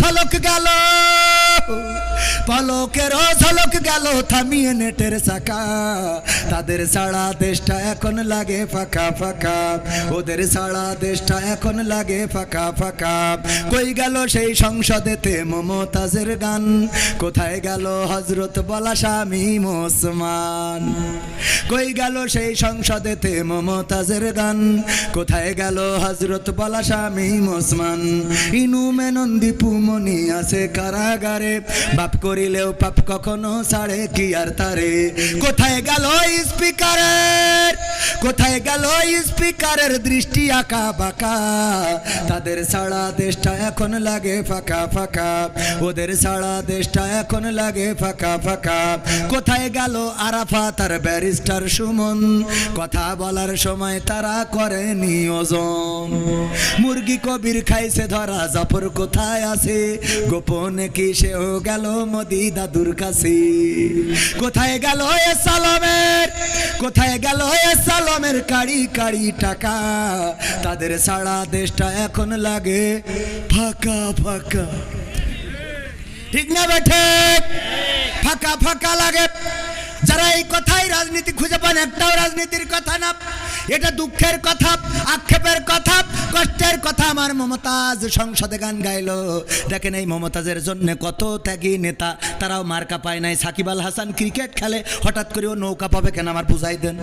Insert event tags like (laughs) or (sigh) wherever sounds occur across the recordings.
ঝলক গেল। পলকেরও ঝলক গেল, থামিয়ে নেটের তাদের সারা দেশটা এখন লাগে ফাঁকা ফাঁকা। ওদের সারা দেশটা এখন লাগে ফাঁকা ফাঁকা। কই গেল সেই সংসদেতে মমতাজের গান? কোথায় গেল হজরত বলা স্বামী মোসমান? কই গেল সেই সংসদেতে মমতাজের গান? কোথায় গেল হজরত বলা স্বামী মোসমান? ইনু মেনন্দি পুমনি আছে কারাগারে। বাপ করিলেও পাপ কখনো ছাড়ে, কি আর তারে? কোথায় গেল স্পিকারের কোথায় গেল স্পিকারের দৃষ্টি আঁকা বাঁকা? তাদের সারা দেশটা এখন লাগে ফাঁকা ফাঁকা। ওদের সারা দেশটা এখন লাগে ফাঁকা ফাঁকা। কোথায় গেল আরাফা তার ব্যারিস্টার সুমন? কথা বলার সময় তারা করে নিয়োজন মুরগি কবির খাইছে ধরা, জাফর কোথায় আছে? গোপনে কি সেও গেল মোদি দাদুর কাছে কোথায় গেল এ সালামের? কোথায় গেল এ সালামের কাড়ি কাড়ি টাকা? তাদের সারা দেশটা এখন লাগে ফাঁকা ফাঁকা। ঠিক না বেঠে ফাঁকা ফাঁকা লাগে। যারা এই কথাই রাজনীতি খুঁজে পান, একটাও রাজনীতির কথা না। এটা দুঃখের কথা, আক্ষেপের কথা, কষ্টের কথা। আমার মমতাজ সংসদে গান গাইলো। দেখেন এই মমতাজের জন্য কত ত্যাগী নেতা। তারাও মার্কা পায় নাই। সাকিব আল হাসান ক্রিকেট খেলে, হঠাৎ করে ও নৌকা পাবে কেন? আমার বুঝাই দেন।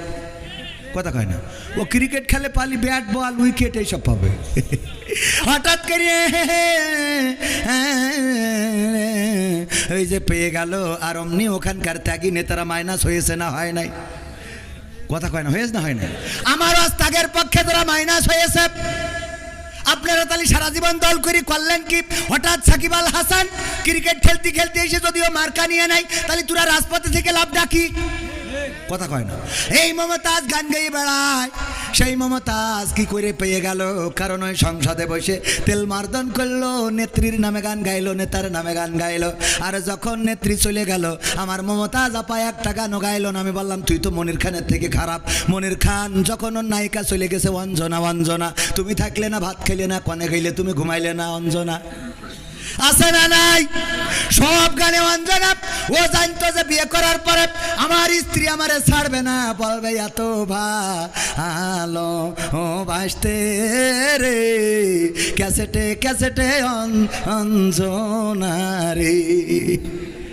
কথা কয় না। ও ক্রিকেট খেলে পালি, ব্যাট, বল, উইকেট, এইসব পাবে। হঠাৎ করে ওই যে পেয়ে গেল। আর অমনি ওখানকার ত্যাগী নেতারা মাইনাস হয়েছে না, হয় নাই। কথা কয় না হয়েছে না হয় না আমার আজ তাগের পক্ষে তারা মাইনাস হয়েছে। আপনারা তাহলে সারা জীবন দল করি করলেন কি? হঠাৎ সাকিব আল হাসান ক্রিকেট খেলতে খেলতে এসে যদিও মার্কা নিয়ে নাই, তাহলে তোরা রাজপথে থেকে লাভ ডাকি? কথা কয় না। এই মমতাজ গান গাইয়ে বেড়ায়। সেই মমতাজ কি করে পেয়ে গেল? কারণ ওই সংসদে বসে তেল মার্দন করল, নেত্রীর নামে গান গাইলো, নেতার নামে গান গাইলো। আর যখন নেত্রী চলে গেল, আমার মমতাজ আপা একটা গানও গাইলো না। আমি বললাম, তুই তো মনির খানের থেকে খারাপ। মনির খান যখন ওর নায়িকা চলে গেছে, অঞ্জনা অঞ্জনা। তুমি থাকলে না, ভাত খেলে না, কনে খাইলে, তুমি ঘুমাইলে না, অঞ্জনা। আছে না নাই? সব গানে অঞ্জনা ও জানতো যে বিয়ে করার পরে আমার স্ত্রী আমারে ছাড়বে না। বলবে, এত ভালো ও বাসতে রে, ক্যাসেটে ক্যাসেটে অঞ্জনা রে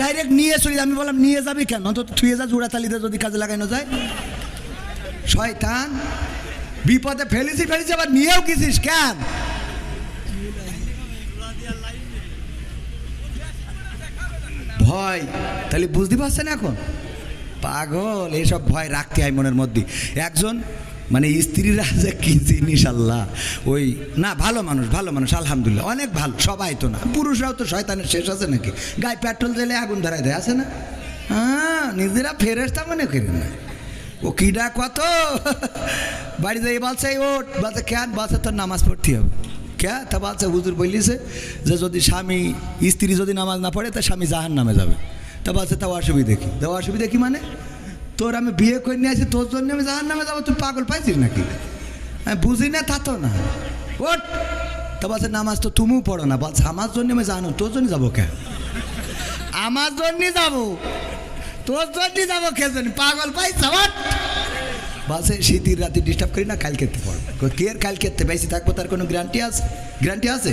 ডাইরেক্ট নিয়ে চলে, আমি বললাম, নিয়ে যাবি কেন? অন্তত থুয়ে যা জোড়া তালিতে যদি কাজে লাগানো যায়। শয়তান, বিপদে ফেলেছি ফেলেছি, আবার নিয়েও গেছিস কেন? ভয়, তাহলে বুঝতে পারছেন এখন? পাগল এসব ভয় রাখতে হয় মনের মধ্যে। একজন মানে স্ত্রীরা যে কি জিনিস, আল্লাহ। ওই, না, ভালো মানুষ ভালো মানুষ, আলহামদুলিল্লাহ। অনেক ভালো, সবাই তো না। পুরুষরাও তো শয়তানের শেষ আছে নাকি? গায়ে পেট্রোল দিলে আগুন ধরাই দেয়, আছে না? হ্যাঁ নিজেরা ফেরেস্তা মনে করি না। ও কিডা কত? (laughs) বাড়ি যাই বলছে ওট বলছে, কেন? বলছে, তোর নামাজ পড়তে হবে। কে? তা বলছে, হুজুর বলিছে যে যদি স্বামী, স্ত্রী যদি নামাজ না পড়ে, তা স্বামী জাহান নামে যাবে। তা বলছে, তা অসুবিধে কি? তা অসুবিধা কি মানে? তোর আমি বিয়ে করে নিয়ে আসি, তোর জন্য আমি জাহান নামে যাব, তুই পাগল পাইছিস নাকি? আমি বুঝি না তা তো না। ওট তা বলছে, নামাজ তো তুমিও পড়ো না। বলছে, আমার জন্য আমি জানো তোর জন্য যাব কে? আমার জন্য যাব। তোর জন্য যাব কে জন্য পাগল পাইছ আমার বাসে শীতের রাতে ডিস্টার্ব করি না কাল খেতে পড়ব কে কাল খেতে বেশি থাকব, তার কোনো গ্যারান্টি আছে? গ্যারান্টি আছে?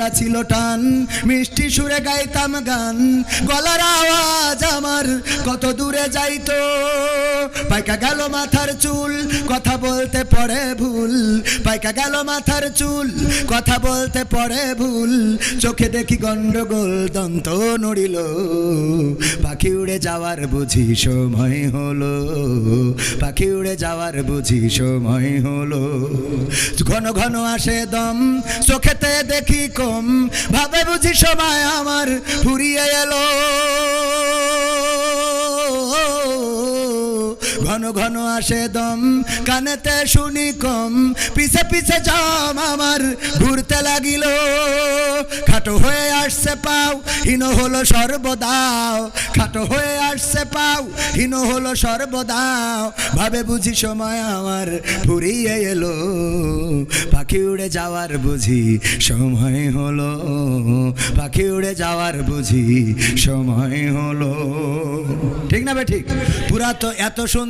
চামড়া ছিল টান, মিষ্টি সুরে গাইতাম গান। গলার আওয়াজ আমার, কত দূরে যাইতো? পাইকা গেল মাথার চুল, কথা বলতে পড়ে ভুল, পাইকা গেল মাথার চুল, কথা বলতে পড়ে ভুল, চোখে দেখি গন্ডগোল, দন্ত নড়িল, পাখি উড়ে যাওয়ার বুঝি সময় হলো, পাখি উড়ে যাওয়ার বুঝি সময় হলো। ঘন ঘন আসে দম, চোখেতে দেখি কম, ভাবে বুঝি সময় আমার ফুরিয়ে এলো। ঘন ঘন আসে দম, কানেতে শুনি কম। পিছে পিছে জম আমার, ঘুরতে লাগিল। খাটো হয়ে আসছে পাও, হীন হলো সর্বদাও। খাটো হয়ে আসছে পাও, হীন হলো সর্বদাও। ভাবে বুঝি সময় আমার ফুরিয়ে এলো। পাখি উড়ে যাওয়ার বুঝি সময় হলো। পাখি উড়ে যাওয়ার বুঝি সময় হলো। ঠিক না বে ঠিক? পুরা তো এত সুন্দর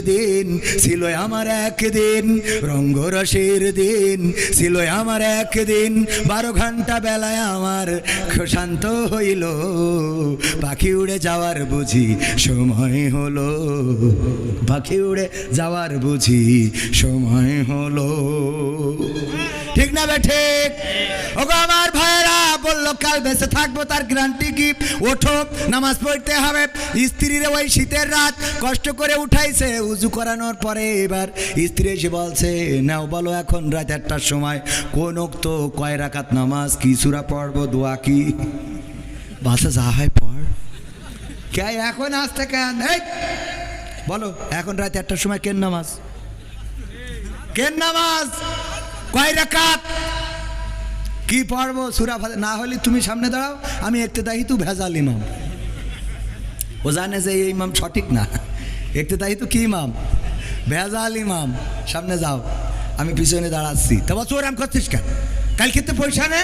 দিন, ছিল আমার একদিন, রঙ্গরসের দিন, ছিল আমার একদিন, বারো ঘণ্টা বেলায় আমার শান্ত হইল। পাখি উড়ে যাওয়ার বুঝি সময় হলো। পাখি উড়ে যাওয়ার বুঝি সময় হলো। ঠিক না বে ঠিক? ওগো আমার ভাইয়েরা, বলল, কাল বেঁচে থাকব, তার গ্যারান্টি কি ওঠো, নামাজ পড়তে হবে। স্ত্রীর ওই শীতের রাত কষ্ট করে উঠাইছে, উজু করানোর পরে এবার স্ত্রী এসে বলছে, নাও, বলো, এখন রাত একটার সময় কোন তো কয় রাকাত নামাজ, কি সুরা পড়ব, দোয়া কি? বাসা যা হয় পড়। কে, এখন আসতে কেন বলো, এখন রাত একটার সময় কেন নামাজ? কেন নামাজ? কয় রাকাত? কি পড়ব? সুরা না হলে তুমি সামনে দাঁড়াও, আমি একটু দাহি তু ভেজাল ইমাম। ও জানে যে এই ইমাম সঠিক না। একটু দাহি তো কি ইমাম? ভেজাল ইমাম। সামনে যাও, আমি পিছনে দাঁড়াচ্ছি। তা বছর আরাম করছিস কেন? কাল খেতে পয়সা নে।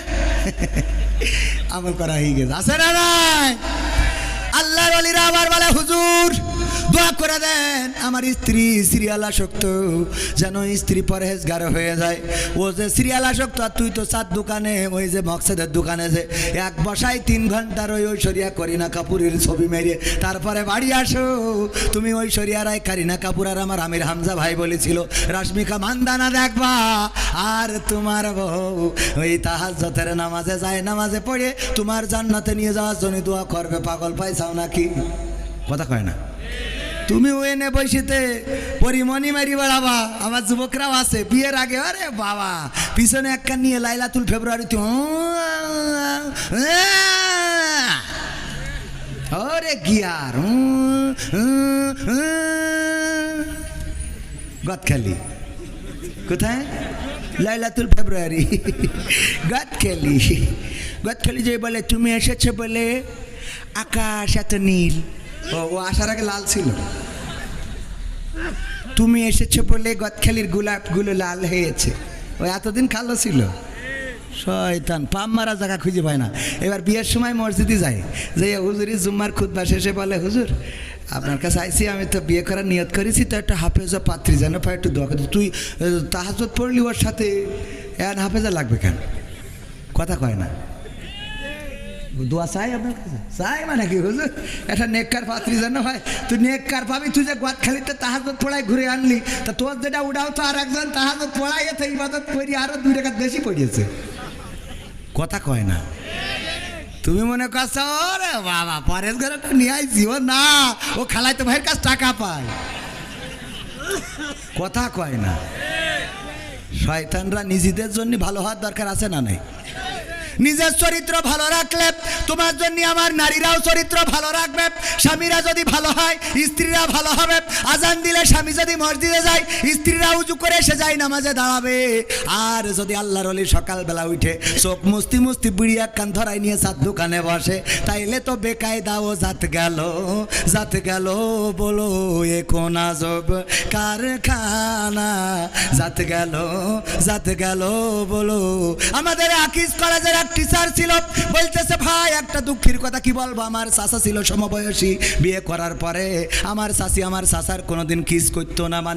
আমল করা হয়ে গেছে। আছে না নাই? আল্লাহর অলিরা আবার বলে, হুজুর দোয়া করে দেন, আমার স্ত্রী সিরিয়াল আসক্ত, যেন স্ত্রী পরহেজগার হয়ে যায়। ও যে সিরিয়াল আসক্ত, আর তুই তো চার দোকানে, ওই যে মকসেদের দোকানে যে এক বসায় তিন ঘণ্টার ওই ঐশ্বরিয়া করিনা কাপুরের ছবি মেরে। তারপরে বাড়ি আসো, তুমি ঐশ্বরিয়া রায় কারিনা কাপুর, আর আমার আমির হামজা ভাই বলেছিল, রাশ্মিকা মান্দানা দেখবা, আর তোমার বউ ওই তাহাজ্জতের নামাজে যায়, নামাজে পড়ে তোমার জান্নাতে নিয়ে যাওয়ার জন্য দোয়া করবে, পাগল পাইছাও নাকি? কথা কয় না। তুমি ওই নে বসিতে পরিমণি মারি বেড়াবা। আমার যুবকরাও আছে, বিয়ের আগে। আরে বাবা, পিছনে একটা নিয়ে লাইলাতুল ফেব্রুয়ারিতে ওরে গিয়ার। গদখালি। কোথায়? লাইলাতুল ফেব্রুয়ারি। গদখালি। গদখালি যে বলে, তুমি এসেছ বলে আকাশ এত নীল। ও আসার আগে লাল ছিল। তুমি এসেছ বলে গদখালির গোলাপগুলো লাল হয়েছে। ও, এতদিন কালো ছিল। শয়তান পাম মারা জায়গা খুঁজে পায় না। এবার বিয়ের সময় মসজিদে যায় যে হুজুরি জুম্মার খুদ্া শেষে বলে, হুজুর, আপনার কাছে আইসি আমি তো বিয়ে করার নিয়ত করেছি, তো একটা হাফেজা পাত্রী যেন পাই একটু দোয়া তুই তাহাজত পড়লি ওর সাথে এন হাফেজা লাগবে কেন? কথা কয় না। দোয়া চাই আপনার কাছে? চাই মানে কি হুজুর একটা নেককার পাত্রী যেন হয়। তুই নেককার পাবি, তুই যে গোয়াত খালিতে তাহাজত পড়ায় ঘুরে আনলি, তা তোর যেটা উড়াও, তো আর একজন তাহাজত পড়াই এতে ইবাদত করি, আরও দুই রেখাত বেশি পড়িয়েছে। কথা কয় না। তুমি মনে করছ রে বাবা, পরের ঘরে তো নিয়ে আইছি, ও না, ও খালাইতে ভাইয়ের কাছে টাকা পায়। কথা কয় না। শয়তানরা নিজেদের জন্য ভালো হওয়ার দরকার আছে না নাই? নিজের চরিত্র ভালো রাখলে তোমার জন্য আমার নারীরাও চরিত্র ভালো রাখবে, স্বামীরা যদি ভালো হয়, স্ত্রীরা ভালো হবে। আজান দিলে স্বামী যদি মসজিদে যায়, স্ত্রীরা উজু করে এসে যায় নামাজে দাঁড়াবে। আর যদি আল্লাহর অলি সকালবেলা উঠে চোখ মুস্তি মুস্তি বিড়ি এক কান ধরাই নিয়ে চার দোকানে বসে, তাইলে তো বেকায় দাও জাত গেল জাত গেল বলো এ কোন আজব কারখানা। জাত গেল জাত গেল বলো। আমাদের আকিস কলেজের এক টিচার ছিল, বলতেছে, ভাই, একটা দুঃখের কথা কি বলব? আমার শাশা ছিল সমবয়সী। বিয়ে করার পরে আমার চাচি আমার শাসার কোনোদিন কিস করতো না মানে